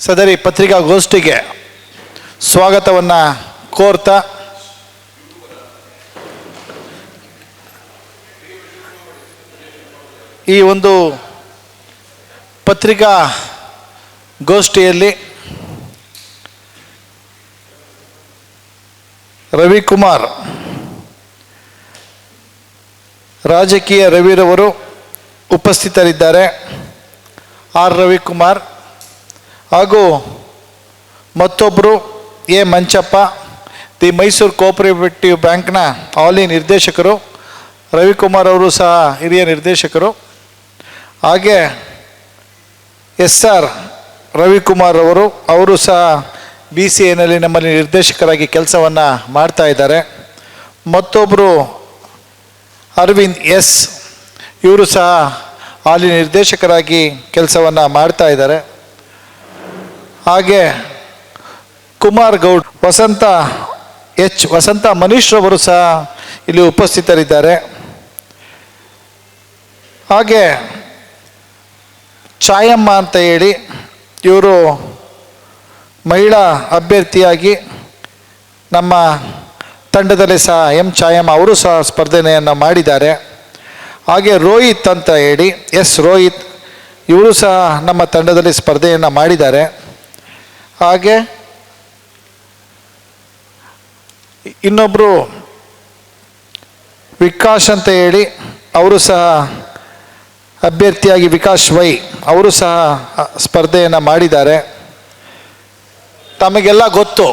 ಸದರಿ ಪತ್ರಿಕಾಗೋಷ್ಠಿಗೆ ಸ್ವಾಗತವನ್ನು ಕೋರ್ತಾ ಈ ಒಂದು ಪತ್ರಿಕಾ ಗೋಷ್ಠಿಯಲ್ಲಿ ರವಿಕುಮಾರ್ ರಾಜಕೀಯ ರವಿರವರು ಉಪಸ್ಥಿತರಿದ್ದಾರೆ. ಆರ್. ರವಿಕುಮಾರ್ ಹಾಗೂ ಮತ್ತೊಬ್ಬರು A Manchappa, the Mysuru cooperative ಬ್ಯಾಂಕ್ನ ಆಲಿ ನಿರ್ದೇಶಕರು, ರವಿಕುಮಾರ್ ಅವರು ಸಹ ಹಿರಿಯ ನಿರ್ದೇಶಕರು. ಹಾಗೆ ಎಸ್ ಆರ್ ರವಿಕುಮಾರ್ ಅವರು ಅವರು ಸಹ ಬಿ ಸಿ ಎನಲ್ಲಿ ನಮ್ಮಲ್ಲಿ ನಿರ್ದೇಶಕರಾಗಿ ಕೆಲಸವನ್ನು ಮಾಡ್ತಾ ಇದ್ದಾರೆ. ಮತ್ತೊಬ್ಬರು ಅರವಿಂದ್ ಎಸ್, ಇವರು ಸಹ ಅಲ್ಲಿ ನಿರ್ದೇಶಕರಾಗಿ ಕೆಲಸವನ್ನು ಮಾಡ್ತಾ ಇದ್ದಾರೆ. ಹಾಗೆ ಕುಮಾರ್ ಗೌಡ್, ವಸಂತ ಎಚ್, ವಸಂತ ಮನೀಶ್ ರವರು ಸಹ ಇಲ್ಲಿ ಉಪಸ್ಥಿತರಿದ್ದಾರೆ. ಹಾಗೆ ಛಾಯಮ್ಮ ಅಂತ ಹೇಳಿ ಇವರು ಮಹಿಳಾ ಅಭ್ಯರ್ಥಿಯಾಗಿ ನಮ್ಮ ತಂಡದಲ್ಲಿ ಸಹ ಎಂ ಛಾಯಮ್ಮ ಅವರು ಸಹ ಸ್ಪರ್ಧೆಯನ್ನು ಮಾಡಿದ್ದಾರೆ. ಹಾಗೆ ರೋಹಿತ್ ಅಂತ ಹೇಳಿ, ಎಸ್ ರೋಹಿತ್ ಇವರು ಸಹ ನಮ್ಮ ತಂಡದಲ್ಲಿ ಸ್ಪರ್ಧೆಯನ್ನು ಮಾಡಿದ್ದಾರೆ. ಹಾಗೆ ಇನ್ನೊಬ್ಬರು ವಿಕಾಶ್ ಅಂತ ಹೇಳಿ, ಅವರು ಸಹ ಅಭ್ಯರ್ಥಿಯಾಗಿ ವಿಕಾಶ್ ವೈ, ಅವರು ಸಹ ಸ್ಪರ್ಧೆಯನ್ನು ಮಾಡಿದ್ದಾರೆ. ತಮಗೆಲ್ಲ ಗೊತ್ತು.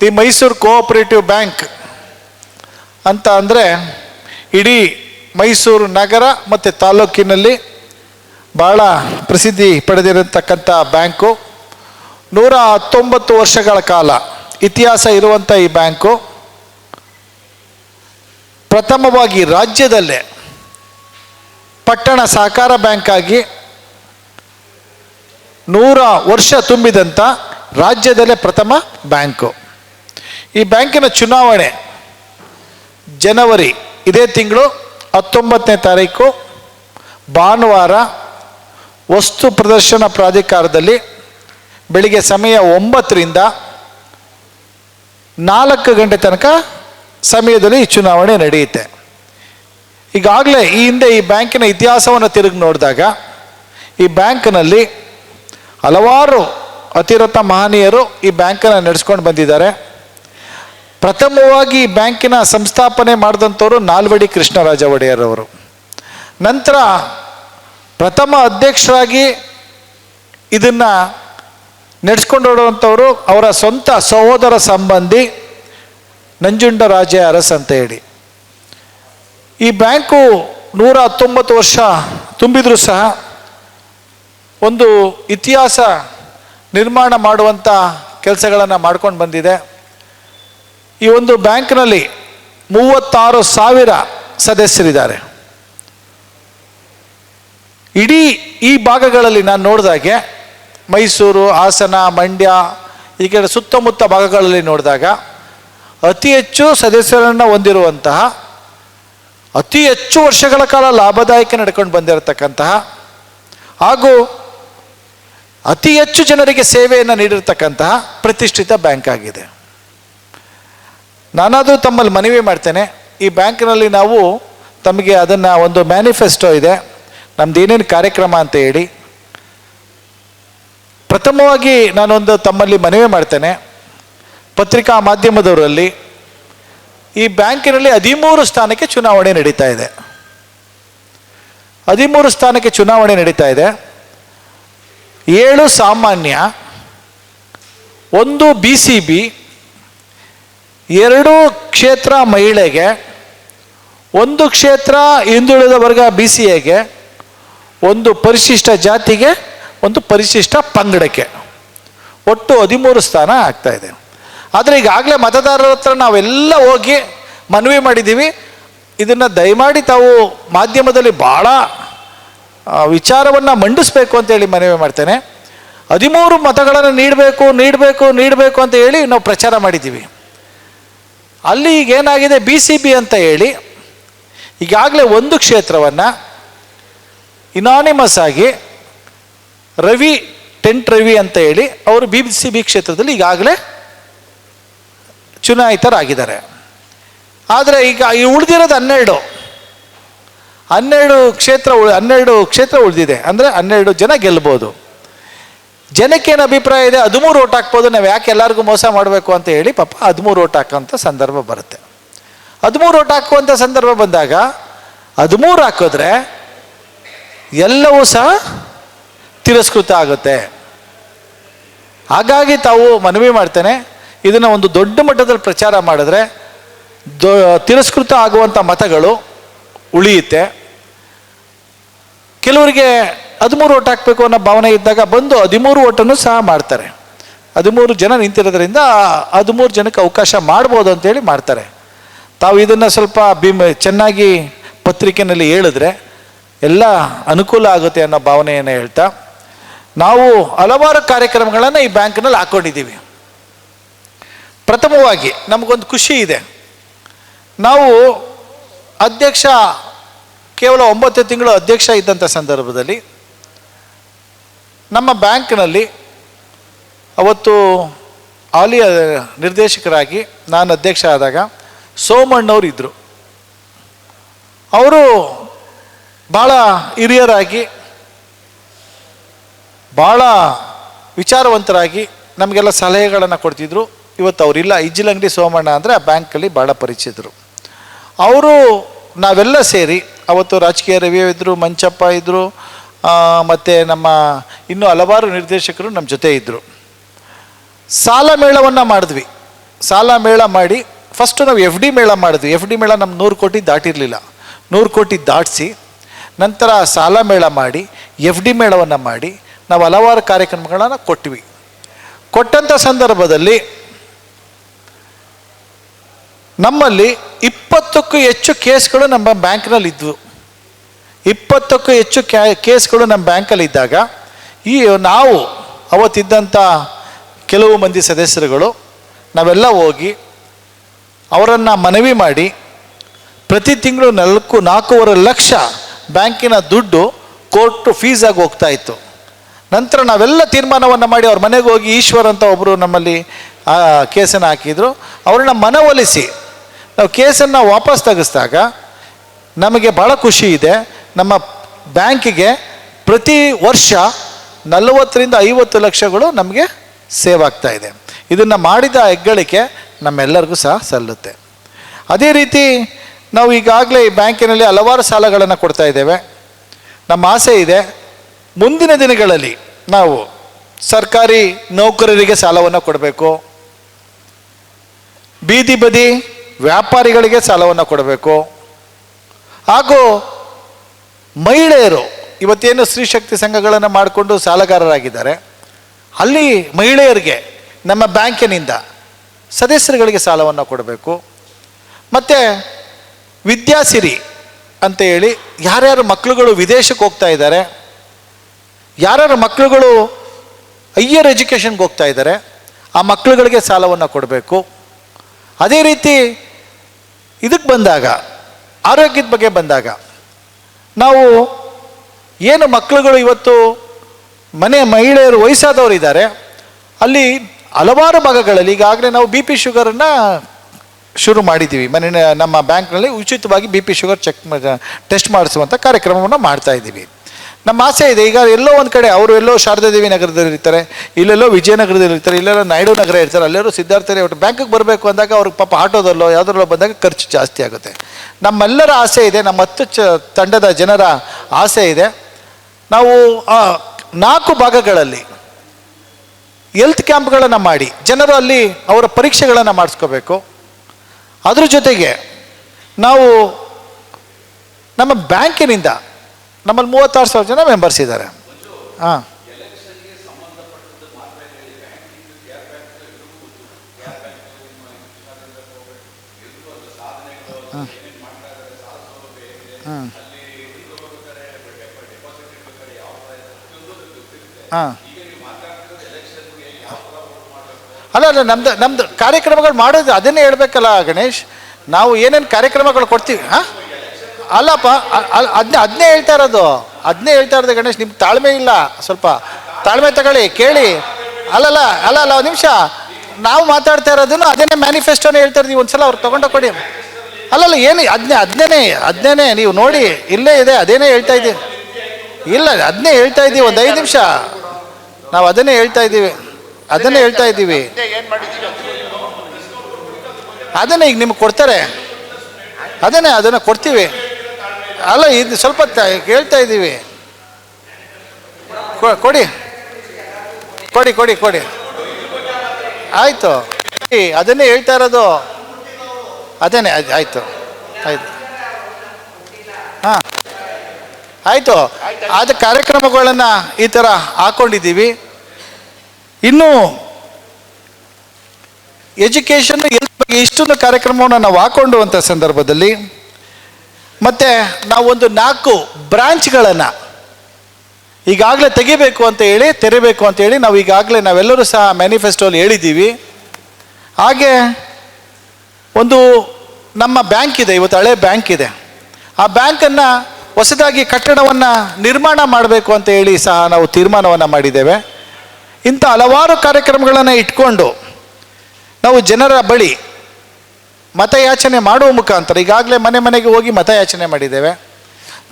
ದಿ ಮೈಸೂರು ಕೋಆಪರೇಟಿವ್ ಬ್ಯಾಂಕ್ ಅಂತ ಅಂದರೆ ಇಡೀ ಮೈಸೂರು ನಗರ ಮತ್ತು ತಾಲೂಕಿನಲ್ಲಿ ಭಾಳ ಪ್ರಸಿದ್ಧಿ ಪಡೆದಿರತಕ್ಕಂಥ ಬ್ಯಾಂಕು. ನೂರ ಹತ್ತೊಂಬತ್ತು ವರ್ಷಗಳ ಕಾಲ ಇತಿಹಾಸ ಇರುವಂಥ ಈ ಬ್ಯಾಂಕು. ಪ್ರಥಮವಾಗಿ ರಾಜ್ಯದಲ್ಲೇ ಪಟ್ಟಣ ಸಹಕಾರ ಬ್ಯಾಂಕ್ ಆಗಿ ನೂರ ವರ್ಷ ತುಂಬಿದಂಥ ರಾಜ್ಯದಲ್ಲೇ ಪ್ರಥಮ ಬ್ಯಾಂಕು. ಈ ಬ್ಯಾಂಕಿನ ಚುನಾವಣೆ ಜನವರಿ ಇದೇ ತಿಂಗಳು ಹತ್ತೊಂಬತ್ತನೇ ತಾರೀಕು ಭಾನುವಾರ ವಸ್ತು ಪ್ರದರ್ಶನ ಪ್ರಾಧಿಕಾರದಲ್ಲಿ ಬೆಳಿಗ್ಗೆ ಸಮಯ ಒಂಬತ್ತರಿಂದ ನಾಲ್ಕು ಗಂಟೆ ತನಕ ಸಮಯದಲ್ಲಿ ಈ ಚುನಾವಣೆ ನಡೆಯುತ್ತೆ. ಈಗಾಗಲೇ ಈ ಹಿಂದೆ ಈ ಬ್ಯಾಂಕಿನ ಇತಿಹಾಸವನ್ನು ತಿರುಗಿ ನೋಡಿದಾಗ ಈ ಬ್ಯಾಂಕ್ನಲ್ಲಿ ಹಲವಾರು ಅತಿರಥ ಮಹನೀಯರು ಈ ಬ್ಯಾಂಕನ್ನು ನಡೆಸ್ಕೊಂಡು ಬಂದಿದ್ದಾರೆ. ಪ್ರಥಮವಾಗಿ ಈ ಬ್ಯಾಂಕಿನ ಸಂಸ್ಥಾಪನೆ ಮಾಡಿದಂಥವರು ನಾಲ್ವಡಿ ಕೃಷ್ಣರಾಜ ಒಡೆಯರ್ ಅವರು ನಂತರ ಪ್ರಥಮ ಅಧ್ಯಕ್ಷರಾಗಿ ಇದನ್ನು ನಡೆಸ್ಕೊಂಡು ಹೋಡುವಂಥವರು ಅವರ ಸ್ವಂತ ಸಹೋದರ ಸಂಬಂಧಿ ನಂಜುಂಡರಾಜ ಅರಸ್ ಅಂತ ಹೇಳಿ. ಈ ಬ್ಯಾಂಕು ನೂರ ಹತ್ತೊಂಬತ್ತು ವರ್ಷ ತುಂಬಿದರೂ ಸಹ ಒಂದು ಇತಿಹಾಸ ನಿರ್ಮಾಣ ಮಾಡುವಂಥ ಕೆಲಸಗಳನ್ನು ಮಾಡ್ಕೊಂಡು ಬಂದಿದೆ. ಈ ಒಂದು ಬ್ಯಾಂಕ್ನಲ್ಲಿ ಮೂವತ್ತಾರು ಸಾವಿರ ಸದಸ್ಯರಿದ್ದಾರೆ. ಇಡೀ ಈ ಭಾಗಗಳಲ್ಲಿ ನಾನು ನೋಡಿದಾಗೆ ಮೈಸೂರು, ಹಾಸನ, ಮಂಡ್ಯ, ಈ ಕಡೆ ಸುತ್ತಮುತ್ತ ಭಾಗಗಳಲ್ಲಿ ನೋಡಿದಾಗ ಅತಿ ಹೆಚ್ಚು ಸದಸ್ಯರನ್ನು ಹೊಂದಿರುವಂತಹ ಅತಿ ಹೆಚ್ಚು ವರ್ಷಗಳ ಕಾಲ ಲಾಭದಾಯಕ ನಡ್ಕೊಂಡು ಬಂದಿರತಕ್ಕಂತಹ ಹಾಗೂ ಅತಿ ಹೆಚ್ಚು ಜನರಿಗೆ ಸೇವೆಯನ್ನು ನೀಡಿರ್ತಕ್ಕಂತಹ ಪ್ರತಿಷ್ಠಿತ ಬ್ಯಾಂಕ್ ಆಗಿದೆ. ನಾನಾದರೂ ತಮ್ಮಲ್ಲಿ ಮನವಿ ಮಾಡ್ತೇನೆ. ಈ ಬ್ಯಾಂಕ್ನಲ್ಲಿ ನಾವು ತಮಗೆ ಅದನ್ನು ಒಂದು ಮ್ಯಾನಿಫೆಸ್ಟೋ ಇದೆ. ನಮ್ದು ಏನೇನು ಕಾರ್ಯಕ್ರಮ ಅಂತ ಹೇಳಿ, ಪ್ರಥಮವಾಗಿ ನಾನೊಂದು ತಮ್ಮಲ್ಲಿ ಮನವಿ ಮಾಡ್ತೇನೆ. ಪತ್ರಿಕಾ ಮಾಧ್ಯಮದವರಲ್ಲಿ ಈ ಬ್ಯಾಂಕಿನಲ್ಲಿ ಹದಿಮೂರು ಸ್ಥಾನಕ್ಕೆ ಚುನಾವಣೆ ನಡೀತಾ ಇದೆ. ಹದಿಮೂರು ಸ್ಥಾನಕ್ಕೆ ಚುನಾವಣೆ ನಡೀತಾ ಇದೆ. ಏಳು ಸಾಮಾನ್ಯ, ಒಂದು ಬಿ ಸಿ ಬಿ, ಎರಡು ಕ್ಷೇತ್ರ ಮಹಿಳೆಗೆ, ಒಂದು ಕ್ಷೇತ್ರ ಹಿಂದುಳಿದ ವರ್ಗ ಬಿ ಸಿ ಎಗೆ ಒಂದು ಪರಿಶಿಷ್ಟ ಜಾತಿಗೆ, ಒಂದು ಪರಿಶಿಷ್ಟ ಪಂಗಡಕ್ಕೆ. ಒಟ್ಟು ಹದಿಮೂರು ಸ್ಥಾನ ಆಗ್ತಾ ಇದೆ. ಆದರೆ ಈಗಾಗಲೇ ಮತದಾರರ ಹತ್ರ ನಾವೆಲ್ಲ ಹೋಗಿ ಮನವಿ ಮಾಡಿದ್ದೀವಿ ಇದನ್ನು ದಯಮಾಡಿ ತಾವು ಮಾಧ್ಯಮದಲ್ಲಿ ಭಾಳ ವಿಚಾರವನ್ನು ಮಂಡಿಸ್ಬೇಕು ಅಂತೇಳಿ ಮನವಿ ಮಾಡ್ತೇನೆ. ಹದಿಮೂರು ಮತಗಳನ್ನು ನೀಡಬೇಕು ನೀಡಬೇಕು ನೀಡಬೇಕು ಅಂತ ಹೇಳಿ ನಾವು ಪ್ರಚಾರ ಮಾಡಿದ್ದೀವಿ ಅಲ್ಲಿ ಈಗ ಏನಾಗಿದೆ ಬಿ ಸಿ ಬಿ ಅಂತ ಹೇಳಿ, ಈಗಾಗಲೇ ಒಂದು ಕ್ಷೇತ್ರವನ್ನು ಇನಾನಿಮಸ್ ಆಗಿ ರವಿ ಟೆಂಟ್ ರವಿ ಅಂತ ಹೇಳಿ ಅವರು ಬಿ ಸಿ ಬಿ ಕ್ಷೇತ್ರದಲ್ಲಿ ಈಗಾಗಲೇ ಚುನಾಯಿತರಾಗಿದ್ದಾರೆ. ಆದರೆ ಈಗ ಈ ಉಳಿದಿರೋದು ಹನ್ನೆರಡು. ಹನ್ನೆರಡು ಕ್ಷೇತ್ರ ಉಳ್- ಹನ್ನೆರಡು ಕ್ಷೇತ್ರ ಉಳಿದಿದೆ. ಅಂದರೆ ಹನ್ನೆರಡು ಜನ ಗೆಲ್ಬೋದು. ಜನಕ್ಕೇನು ಅಭಿಪ್ರಾಯ ಇದೆ? ಹದಿಮೂರು ಓಟ್ ಹಾಕ್ಬೋದು. ನಾವು ಯಾಕೆ ಎಲ್ಲರಿಗೂ ಮೋಸ ಮಾಡಬೇಕು ಅಂತ ಹೇಳಿ ಪಾಪ ಹದಿಮೂರು ಓಟ್ ಹಾಕೋಂಥ ಸಂದರ್ಭ ಬರುತ್ತೆ. ಹದಿಮೂರು ಓಟ್ ಹಾಕುವಂಥ ಸಂದರ್ಭ ಬಂದಾಗ ಹದಿಮೂರು ಹಾಕಿದ್ರೆ ಎಲ್ಲವೂ ಸಹ ತಿರಸ್ಕೃತ ಆಗುತ್ತೆ. ಹಾಗಾಗಿ ತಾವು ಮನವಿ ಮಾಡ್ತೇನೆ, ಇದನ್ನು ಒಂದು ದೊಡ್ಡ ಮಟ್ಟದಲ್ಲಿ ಪ್ರಚಾರ ಮಾಡಿದ್ರೆ ದೊ, ತಿರಸ್ಕೃತ ಆಗುವಂಥ ಮತಗಳು ಉಳಿಯುತ್ತೆ. ಕೆಲವರಿಗೆ ಹದಿಮೂರು ಓಟ್ ಹಾಕಬೇಕು ಅನ್ನೋ ಭಾವನೆ ಇದ್ದಾಗ ಬಂದು ಹದಿಮೂರು ಓಟನ್ನು ಸಹ ಮಾಡ್ತಾರೆ. ಹದಿಮೂರು ಜನ ನಿಂತಿರೋದ್ರಿಂದ ಹದಿಮೂರು ಜನಕ್ಕೆ ಅವಕಾಶ ಮಾಡ್ಬೋದು ಅಂತೇಳಿ ಮಾಡ್ತಾರೆ. ತಾವು ಇದನ್ನು ಸ್ವಲ್ಪ ಚೆನ್ನಾಗಿ ಪತ್ರಿಕೆಯಲ್ಲಿ ಹೇಳಿದ್ರೆ ಎಲ್ಲ ಅನುಕೂಲ ಆಗುತ್ತೆ ಅನ್ನೋ ಭಾವನೆಯನ್ನು ಹೇಳ್ತಾ, ನಾವು ಹಲವಾರು ಕಾರ್ಯಕ್ರಮಗಳನ್ನು ಈ ಬ್ಯಾಂಕ್ನಲ್ಲಿ ಹಾಕ್ಕೊಂಡಿದ್ದೀವಿ ಪ್ರಥಮವಾಗಿ ನಮಗೊಂದು ಖುಷಿ ಇದೆ. ನಾವು ಅಧ್ಯಕ್ಷ, ಕೇವಲ ಒಂಬತ್ತು ತಿಂಗಳು ಅಧ್ಯಕ್ಷ ಇದ್ದಂಥ ಸಂದರ್ಭದಲ್ಲಿ ನಮ್ಮ ಬ್ಯಾಂಕ್ನಲ್ಲಿ ಅವತ್ತು ಆಲಿ ನಿರ್ದೇಶಕರಾಗಿ ನಾನು ಅಧ್ಯಕ್ಷ ಆದಾಗ ಸೋಮಣ್ಣವ್ರು ಇದ್ದರು ಅವರು ಭಾಳ ಹಿರಿಯರಾಗಿ ಭಾಳ ವಿಚಾರವಂತರಾಗಿ ನಮಗೆಲ್ಲ ಸಲಹೆಗಳನ್ನು ಕೊಡ್ತಿದ್ರು. ಇವತ್ತು ಅವರಿಲ್ಲ ಇಜ್ಜಿಲಂಗಡಿ ಸೋಮಣ್ಣ ಅಂದರೆ ಆ ಬ್ಯಾಂಕಲ್ಲಿ ಭಾಳ ಪರಿಚಿತರು. ಅವರು ನಾವೆಲ್ಲ ಸೇರಿ ಅವತ್ತು ರಾಜಕೀಯ ರವಿ ಇದ್ದರು ಮಂಚಪ್ಪ ಇದ್ದರು ಮತ್ತು ನಮ್ಮ ಇನ್ನೂ ಹಲವಾರು ನಿರ್ದೇಶಕರು ನಮ್ಮ ಜೊತೆ ಇದ್ದರು ಸಾಲ ಮೇಳವನ್ನು ಮಾಡಿದ್ವಿ. ಸಾಲ ಮೇಳ ಮಾಡಿ ಫಸ್ಟು ನಾವು ಎಫ್ ಡಿ ಮೇಳ ಮಾಡಿದ್ವಿ. ಎಫ್ ಡಿ ಮೇಳ ನಮ್ಮ ನೂರು ಕೋಟಿ ದಾಟಿರಲಿಲ್ಲ. ನೂರು ಕೋಟಿ ದಾಟಿಸಿ ನಂತರ ಸಾಲ ಮೇಳ ಮಾಡಿ, ಎಫ್ ಡಿ ಮೇಳವನ್ನು ಮಾಡಿ, ನಾವು ಹಲವಾರು ಕಾರ್ಯಕ್ರಮಗಳನ್ನು ಕೊಟ್ವಿ. ಕೊಟ್ಟಂಥ ಸಂದರ್ಭದಲ್ಲಿ ನಮ್ಮಲ್ಲಿ ಇಪ್ಪತ್ತಕ್ಕೂ ಹೆಚ್ಚು ಕೇಸ್ಗಳು ನಮ್ಮ ಬ್ಯಾಂಕ್ನಲ್ಲಿ ಇದ್ವು. ಇಪ್ಪತ್ತಕ್ಕೂ ಹೆಚ್ಚು ಕ್ಯಾ, ಕೇಸ್ಗಳು ನಮ್ಮ ಬ್ಯಾಂಕಲ್ಲಿ ಇದ್ದಾಗ ಈ ನಾವು ಅವತ್ತಿದ್ದಂಥ ಕೆಲವು ಮಂದಿ ಸದಸ್ಯರುಗಳು ನಾವೆಲ್ಲ ಹೋಗಿ ಅವರನ್ನು ಮನವಿ ಮಾಡಿ ಪ್ರತಿ ತಿಂಗಳು ನಾಲ್ಕು, ನಾಲ್ಕೂವರೆ ಲಕ್ಷ ಬ್ಯಾಂಕಿನ ದುಡ್ಡು ಕೋರ್ಟು ಫೀಸಾಗಿ ಹೋಗ್ತಾ ಇತ್ತು. ನಂತರ ನಾವೆಲ್ಲ ತೀರ್ಮಾನವನ್ನು ಮಾಡಿ ಅವ್ರ ಮನೆಗೆ ಹೋಗಿ ಈಶ್ವರ್ ಅಂತ ಒಬ್ಬರು ನಮ್ಮಲ್ಲಿ ಆ ಕೇಸನ್ನು ಹಾಕಿದರು. ಅವ್ರನ್ನ ಮನವೊಲಿಸಿ ನಾವು ಕೇಸನ್ನು ವಾಪಸ್ ತೆಗೆಸಿದಾಗ ನಮಗೆ ಭಾಳ ಖುಷಿ ಇದೆ. ನಮ್ಮ ಬ್ಯಾಂಕಿಗೆ ಪ್ರತಿ ವರ್ಷ ನಲವತ್ತರಿಂದ ಐವತ್ತು ಲಕ್ಷಗಳು ನಮಗೆ ಸೇವ್ ಆಗ್ತಾ ಇದೆ. ಇದನ್ನು ಮಾಡಿದ ಹೆಗ್ಗಳಿಕೆ ನಮ್ಮೆಲ್ಲರಿಗೂ ಸಹ ಸಲ್ಲುತ್ತೆ. ಅದೇ ರೀತಿ ನಾವು ಈಗಾಗಲೇ ಈ ಬ್ಯಾಂಕಿನಲ್ಲಿ ಹಲವಾರು ಸಾಲಗಳನ್ನು ಕೊಡ್ತಾ ಇದ್ದೇವೆ. ನಮ್ಮ ಆಸೆ ಇದೆ, ಮುಂದಿನ ದಿನಗಳಲ್ಲಿ ನಾವು ಸರ್ಕಾರಿ ನೌಕರರಿಗೆ ಸಾಲವನ್ನು ಕೊಡಬೇಕು. ಬೀದಿ ಬದಿ ವ್ಯಾಪಾರಿಗಳಿಗೆ ಸಾಲವನ್ನು ಕೊಡಬೇಕು. ಹಾಗೂ ಮಹಿಳೆಯರು ಇವತ್ತೇನು ಸ್ತ್ರೀಶಕ್ತಿ ಸಂಘಗಳನ್ನು ಮಾಡಿಕೊಂಡು ಸಾಲಗಾರರಾಗಿದ್ದಾರೆ, ಅಲ್ಲಿ ಮಹಿಳೆಯರಿಗೆ ನಮ್ಮ ಬ್ಯಾಂಕಿನಿಂದ ಸದಸ್ಯರುಗಳಿಗೆ ಸಾಲವನ್ನು ಕೊಡಬೇಕು. ಮತ್ತು ವಿದ್ಯಾಸಿರಿ ಅಂತ ಹೇಳಿ ಯಾರ್ಯಾರು ಮಕ್ಕಳುಗಳು ವಿದೇಶಕ್ಕೆ ಹೋಗ್ತಾ ಇದ್ದಾರೆ, ಯಾರ್ಯಾರು ಮಕ್ಕಳುಗಳು ಹೈಯರ್ ಎಜುಕೇಷನ್ಗೆ ಹೋಗ್ತಾ ಇದ್ದಾರೆ, ಆ ಮಕ್ಕಳುಗಳಿಗೆ ಸಾಲವನ್ನು ಕೊಡಬೇಕು. ಅದೇ ರೀತಿ ಇದಕ್ಕೆ ಬಂದಾಗ, ಆರೋಗ್ಯದ ಬಗ್ಗೆ ಬಂದಾಗ, ನಾವು ಏನು ಮಕ್ಕಳುಗಳು ಇವತ್ತು ಮನೆ ಮಹಿಳೆಯರು ವಯಸ್ಸಾದವರು ಇದ್ದಾರೆ ಅಲ್ಲಿ ಹಲವಾರು ಭಾಗಗಳಲ್ಲಿ ಈಗಾಗಲೇ ನಾವು ಬಿ ಪಿ ಶುಗರನ್ನು ಶುರು ಮಾಡಿದ್ದೀವಿ. ಮನೆ ನಮ್ಮ ಬ್ಯಾಂಕ್ನಲ್ಲಿ ಉಚಿತವಾಗಿ B P sugar check test ಮಾಡಿಸುವಂಥ ಕಾರ್ಯಕ್ರಮವನ್ನು ಮಾಡ್ತಾ ಇದ್ದೀವಿ. ನಮ್ಮ ಆಸೆ ಇದೆ, ಈಗ ಎಲ್ಲೋ ಒಂದು ಕಡೆ ಅವರು ಎಲ್ಲೋ ಶಾರದಾದೇವಿ ನಗರದಲ್ಲಿ ಇರ್ತಾರೆ, ಇಲ್ಲೆಲ್ಲೋ ವಿಜಯನಗರದಲ್ಲಿ ಇರ್ತಾರೆ, ಇಲ್ಲೆಲ್ಲೋ ನಾಯ್ಡು ನಗರ ಇರ್ತಾರೆ, ಅಲ್ಲೆಲ್ಲೋ ಸಿದ್ಧಾರ್ಥರೇ ಒಟ್ಟು ಬ್ಯಾಂಕಿಗೆ ಬರಬೇಕು ಅಂದಾಗ ಅವ್ರಿಗೆ ಪಾಪ ಆಟೋದಲ್ಲೋ, ಯಾವುದರಲ್ಲೋ ಬಂದಾಗ ಖರ್ಚು ಜಾಸ್ತಿ ಆಗುತ್ತೆ. ನಮ್ಮೆಲ್ಲರ ಆಸೆ ಇದೆ, ನಮ್ಮ ಹತ್ತು ಚ, ತಂಡದ ಜನರ ಆಸೆ ಇದೆ. ನಾವು ನಾಲ್ಕು ಭಾಗಗಳಲ್ಲಿ ಎಲ್ತ್ ಕ್ಯಾಂಪ್ಗಳನ್ನು ಮಾಡಿ, ಜನರು ಅಲ್ಲಿ ಅವರ ಪರೀಕ್ಷೆಗಳನ್ನು ಮಾಡಿಸ್ಕೋಬೇಕು. ಅದ್ರ ಜೊತೆಗೆ ನಾವು ನಮ್ಮ ಬ್ಯಾಂಕಿನಿಂದ ನಮ್ಮಲ್ಲಿ ಮೂವತ್ತಾರು ಸಾವಿರ ಜನ ಮೆಂಬರ್ಸ್ ಇದ್ದಾರೆ. ಹಾಂ. ಹಾಂ. ಅಲ್ಲ ಅಲ್ಲ, ನಮ್ದು ನಮ್ದು ಕಾರ್ಯಕ್ರಮಗಳು ಮಾಡೋದು ಅದನ್ನೇ ಹೇಳ್ಬೇಕಲ್ಲ ಗಣೇಶ್. ನಾವು ಏನೇನು ಕಾರ್ಯಕ್ರಮಗಳು ಕೊಡ್ತೀವಿ, ಹಾಂ? ಅಲ್ಲಪ್ಪ ಅದನ್ನೇ ಅದನ್ನೇ ಹೇಳ್ತಾ ಇರೋದು. ಅದನ್ನೇ ಹೇಳ್ತಾ ಇರೋದು ಗಣೇಶ್, ನಿಮ್ಗೆ ತಾಳ್ಮೆ ಇಲ್ಲ, ಸ್ವಲ್ಪ ತಾಳ್ಮೆ ತಗೊಳ್ಳಿ, ಕೇಳಿ. ಅಲ್ಲಲ್ಲ ಅಲ್ಲ ಅಲ್ಲ ಒಂದು ನಿಮಿಷ. ನಾವು ಮಾತಾಡ್ತಾ ಇರೋದನ್ನು ಅದನ್ನೇ ಮ್ಯಾನಿಫೆಸ್ಟೋನೇ ಹೇಳ್ತಾ ಇದ್ದೀವಿ ಒಂದ್ಸಲ ಅವ್ರು ತೊಗೊಂಡು ಕೊಡಿ. ಅಲ್ಲಲ್ಲ ಏನು ಅದನ್ನೇ ಅದನ್ನೇ ಅದನ್ನೇ, ನೀವು ನೋಡಿ, ಇಲ್ಲೇ ಇದೆ, ಅದೇನೇ ಹೇಳ್ತಾ ಇದ್ದೀವಿ ಇಲ್ಲ ಅದನ್ನೇ ಹೇಳ್ತಾ ಇದ್ದೀವಿ, ಒಂದು ಐದು ನಿಮಿಷ. ನಾವು ಅದನ್ನೇ ಹೇಳ್ತಾ ಇದ್ದೀವಿ. ಅದನ್ನೇ ಹೇಳ್ತಾ ಇದ್ದೀವಿ. ಅದನ್ನೇ ಈಗ ನಿಮ್ಗೆ ಕೊಡ್ತಾರೆ. ಅದನ್ನೇ ಅದನ್ನು ಕೊಡ್ತೀವಿ. ಅಲ್ಲ ಇದು ಸ್ವಲ್ಪ ಹೇಳ್ತಾ ಕೇಳ್ತಾ ಇದ್ದೀವಿ. ಕೊಡಿ. ಕೊಡಿ ಕೊಡಿ ಕೊಡಿ. ಆಯಿತು. ಅದನ್ನೇ ಹೇಳ್ತಾ ಇರೋದು. ಅದೇನೆ ಆಯ್ತು ಆಯಿತು. ಆಯ್ತು. ಹಾಂ. ಆಯಿತು. ಆದ ಕಾರ್ಯಕ್ರಮಗಳನ್ನು ಈ ಥರ ಹಾಕ್ಕೊಂಡಿದ್ದೀವಿ ಇನ್ನು ಎಜುಕೇಷನ್ ಹೆಲ್ತ್ ಬಗ್ಗೆ ಇಷ್ಟೊಂದು ಕಾರ್ಯಕ್ರಮವನ್ನು ನಾವು ಹಾಕೊಂಡುವಂಥ ಸಂದರ್ಭದಲ್ಲಿ ಮತ್ತು ನಾವೊಂದು ನಾಲ್ಕು ಬ್ರಾಂಚ್ಗಳನ್ನು ಈಗಾಗಲೇ ತೆಗಿಬೇಕು ಅಂತ ಹೇಳಿ, ತೆರಿಬೇಕು ಅಂತ ಹೇಳಿ ನಾವು ಈಗಾಗಲೇ ನಾವೆಲ್ಲರೂ ಸಹ ಮ್ಯಾನಿಫೆಸ್ಟೋಲ್ಲಿ ಹೇಳಿದ್ದೀವಿ. ಹಾಗೆ ಒಂದು ನಮ್ಮ ಬ್ಯಾಂಕ್ ಇದೆ, ಇವತ್ತು ಹಳೆ ಬ್ಯಾಂಕ್ ಇದೆ. ಆ ಬ್ಯಾಂಕನ್ನು ಹೊಸದಾಗಿ ಕಟ್ಟಡವನ್ನು ನಿರ್ಮಾಣ ಮಾಡಬೇಕು ಅಂತ ಹೇಳಿ ಸಹ ನಾವು ತೀರ್ಮಾನವನ್ನು ಮಾಡಿದ್ದೇವೆ. ಇಂಥ ಹಲವಾರು ಕಾರ್ಯಕ್ರಮಗಳನ್ನು ಇಟ್ಕೊಂಡು ನಾವು ಜನರ ಬಳಿ ಮತಯಾಚನೆ ಮಾಡುವ ಮುಖಾಂತರ, ಈಗಾಗಲೇ ಮನೆ ಮನೆಗೆ ಹೋಗಿ ಮತಯಾಚನೆ ಮಾಡಿದ್ದೇವೆ.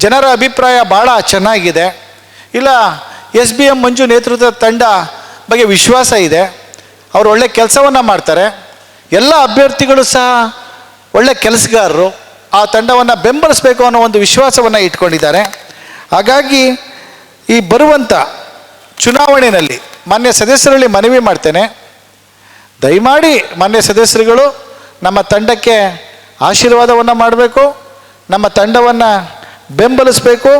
ಜನರ ಅಭಿಪ್ರಾಯ ಭಾಳ ಚೆನ್ನಾಗಿದೆ. ಇಲ್ಲ, ಎಸ್ ಬಿ ಎಂ ಮಂಜು ನೇತೃತ್ವದ ತಂಡ ಬಗ್ಗೆ ವಿಶ್ವಾಸ ಇದೆ. ಅವರು ಒಳ್ಳೆ ಕೆಲಸವನ್ನು ಮಾಡ್ತಾರೆ. ಎಲ್ಲ ಅಭ್ಯರ್ಥಿಗಳು ಸಹ ಒಳ್ಳೆ ಕೆಲಸಗಾರರು. ಆ ತಂಡವನ್ನು ಬೆಂಬಲಿಸಬೇಕು ಅನ್ನೋ ಒಂದು ವಿಶ್ವಾಸವನ್ನು ಇಟ್ಕೊಂಡಿದ್ದಾರೆ. ಹಾಗಾಗಿ ಈ ಬರುವಂಥ ಚುನಾವಣೆಯಲ್ಲಿ ಮಾನ್ಯ ಸದಸ್ಯರಲ್ಲಿ ಮನವಿ ಮಾಡ್ತೇನೆ. ದಯಮಾಡಿ ಮಾನ್ಯ ಸದಸ್ಯರುಗಳು ನಮ್ಮ ತಂಡಕ್ಕೆ ಆಶೀರ್ವಾದವನ್ನು ಮಾಡಬೇಕು, ನಮ್ಮ ತಂಡವನ್ನು ಬೆಂಬಲಿಸಬೇಕು,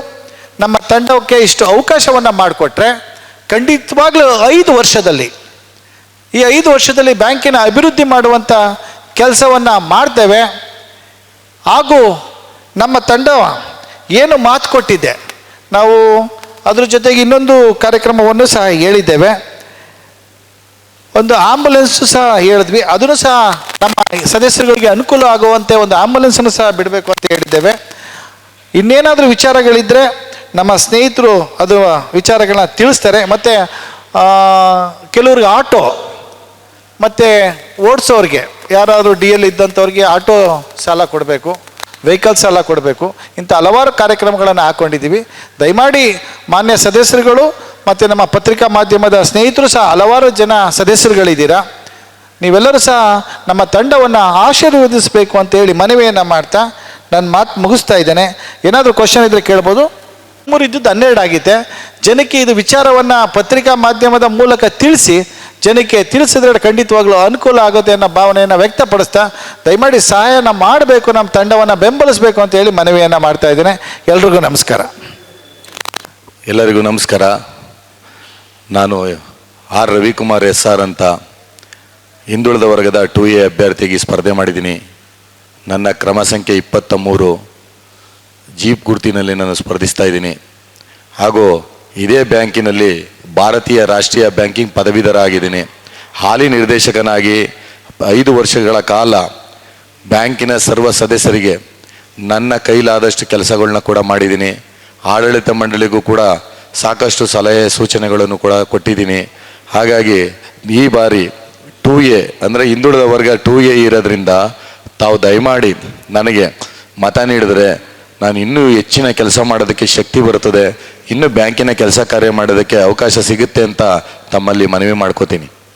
ನಮ್ಮ ತಂಡಕ್ಕೆ ಇಷ್ಟು ಅವಕಾಶವನ್ನು ಮಾಡಿಕೊಟ್ರೆ ಖಂಡಿತವಾಗ್ಲೂ ಐದು ವರ್ಷದಲ್ಲಿ, ಈ ಐದು ವರ್ಷದಲ್ಲಿ ಬ್ಯಾಂಕಿನ ಅಭಿವೃದ್ಧಿ ಮಾಡುವಂಥ ಕೆಲಸವನ್ನು ಮಾಡ್ತೇವೆ. ಹಾಗೂ ನಮ್ಮ ತಂಡ ಏನು ಮಾತು ಕೊಟ್ಟಿದೆ, ನಾವು ಅದ್ರ ಜೊತೆಗೆ ಇನ್ನೊಂದು ಕಾರ್ಯಕ್ರಮವನ್ನು ಸಹ ಹೇಳಿದ್ದೇವೆ. ಒಂದು ಆಂಬುಲೆನ್ಸ್ ಸಹ ಹೇಳಿದ್ವಿ. ಅದನ್ನು ಸಹ ನಮ್ಮ ಸದಸ್ಯರುಗಳಿಗೆ ಅನುಕೂಲ ಆಗುವಂತೆ ಒಂದು ಆಂಬುಲೆನ್ಸನ್ನು ಸಹ ಬಿಡಬೇಕು ಅಂತ ಹೇಳಿದ್ದೇವೆ. ಇನ್ನೇನಾದರೂ ವಿಚಾರಗಳಿದ್ದರೆ ನಮ್ಮ ಸ್ನೇಹಿತರು ಅದು ವಿಚಾರಗಳನ್ನ ತಿಳಿಸ್ತಾರೆ. ಮತ್ತು ಕೆಲವ್ರಿಗೆ ಆಟೋ, ಮತ್ತು ಓಡಿಸೋರಿಗೆ, ಯಾರಾದರೂ ಡಿ ಎಲ್ ಇದ್ದಂಥವ್ರಿಗೆ ಆಟೋ ಸಾಲ ಕೊಡಬೇಕು. ವೆಹಿಕಲ್ ಎಲ್ಲ ಕೊಡಬೇಕು. ಇಂಥ ಹಲವಾರು ಕಾರ್ಯಕ್ರಮಗಳನ್ನು ಹಾಕ್ಕೊಂಡಿದ್ದೀವಿ ದಯಮಾಡಿ ಮಾನ್ಯ ಸದಸ್ಯರುಗಳು ಮತ್ತು ನಮ್ಮ ಪತ್ರಿಕಾ ಮಾಧ್ಯಮದ ಸ್ನೇಹಿತರು ಸಹ ಹಲವಾರು ಜನ ಸದಸ್ಯರುಗಳಿದ್ದೀರಾ? ನೀವೆಲ್ಲರೂ ಸಹ ನಮ್ಮ ತಂಡವನ್ನು ಆಶೀರ್ವದಿಸಬೇಕು ಅಂತೇಳಿ ಮನವಿಯನ್ನು ಮಾಡ್ತಾ ನನ್ನ ಮಾತು ಮುಗಿಸ್ತಾ ಇದ್ದೇನೆ. ಏನಾದರೂ ಕ್ವಶನ್ ಇದ್ದರೆ ಕೇಳ್ಬೋದು. ಮೂರು ಇದ್ದದ್ದು ಹನ್ನೆರಡು ಆಗಿದೆ ಜನಕ್ಕೆ ಇದು ವಿಚಾರವನ್ನು ಪತ್ರಿಕಾ ಮಾಧ್ಯಮದ ಮೂಲಕ ತಿಳಿಸಿ ಜನಕ್ಕೆ ತಿಳಿಸಿದ್ರೆ ಖಂಡಿತವಾಗ್ಲೂ ಅನುಕೂಲ ಆಗುತ್ತೆ ಅನ್ನೋ ಭಾವನೆಯನ್ನು ವ್ಯಕ್ತಪಡಿಸ್ತಾ, ದಯಮಾಡಿ ಸಹಾಯನ ಮಾಡಬೇಕು, ನಮ್ಮ ತಂಡವನ್ನು ಬೆಂಬಲಿಸಬೇಕು ಅಂತ ಹೇಳಿ ಮನವಿಯನ್ನು ಮಾಡ್ತಾ ಇದ್ದೇನೆ. ಎಲ್ರಿಗೂ ನಮಸ್ಕಾರ. ಎಲ್ಲರಿಗೂ ನಮಸ್ಕಾರ. ನಾನು ಆರ್. ರವಿಕುಮಾರ್ ಎಸ್. ಆರ್. ಅಂತ ಹಿಂದುಳಿದ ವರ್ಗದ ಟು ಎ ಅಭ್ಯರ್ಥಿಗೆ ಸ್ಪರ್ಧೆ ಮಾಡಿದ್ದೀನಿ. ನನ್ನ ಕ್ರಮ ಸಂಖ್ಯೆ ಇಪ್ಪತ್ತ ಮೂರು ಜೀಪ್ ಗುರ್ತಿನಲ್ಲಿ ನಾನು ಸ್ಪರ್ಧಿಸ್ತಾ ಇದ್ದೀನಿ. ಹಾಗೂ ಇದೇ ಬ್ಯಾಂಕಿನಲ್ಲಿ ಭಾರತೀಯ ರಾಷ್ಟ್ರೀಯ ಬ್ಯಾಂಕಿಂಗ್ ಪದವೀಧರಾಗಿದ್ದೀನಿ. ಹಾಲಿ ನಿರ್ದೇಶಕನಾಗಿ ಐದು ವರ್ಷಗಳ ಕಾಲ ಬ್ಯಾಂಕಿನ ಸರ್ವ ಸದಸ್ಯರಿಗೆ ನನ್ನ ಕೈಲಾದಷ್ಟು ಕೆಲಸಗಳನ್ನ ಕೂಡ ಮಾಡಿದ್ದೀನಿ. ಆಡಳಿತ ಮಂಡಳಿಗೂ ಕೂಡ ಸಾಕಷ್ಟು ಸಲಹೆ ಸೂಚನೆಗಳನ್ನು ಕೂಡ ಕೊಟ್ಟಿದ್ದೀನಿ. ಹಾಗಾಗಿ ಈ ಬಾರಿ ಟೂ ಎ ಅಂದರೆ ಹಿಂದುಳಿದ ವರ್ಗ ಟೂ ಎ ಇರೋದ್ರಿಂದ ತಾವು ದಯಮಾಡಿ ನನಗೆ ಮತ ನೀಡಿದರೆ ನಾನು ಇನ್ನೂ ಹೆಚ್ಚಿನ ಕೆಲಸ ಮಾಡೋದಕ್ಕೆ ಶಕ್ತಿ ಬರುತ್ತದೆ, ಇನ್ನೂ ಬ್ಯಾಂಕಿನ ಕೆಲಸ ಕಾರ್ಯ ಮಾಡೋದಕ್ಕೆ ಅವಕಾಶ ಸಿಗುತ್ತೆ ಅಂತ ತಮ್ಮಲ್ಲಿ ಮನವಿ ಮಾಡ್ಕೋತೀನಿ.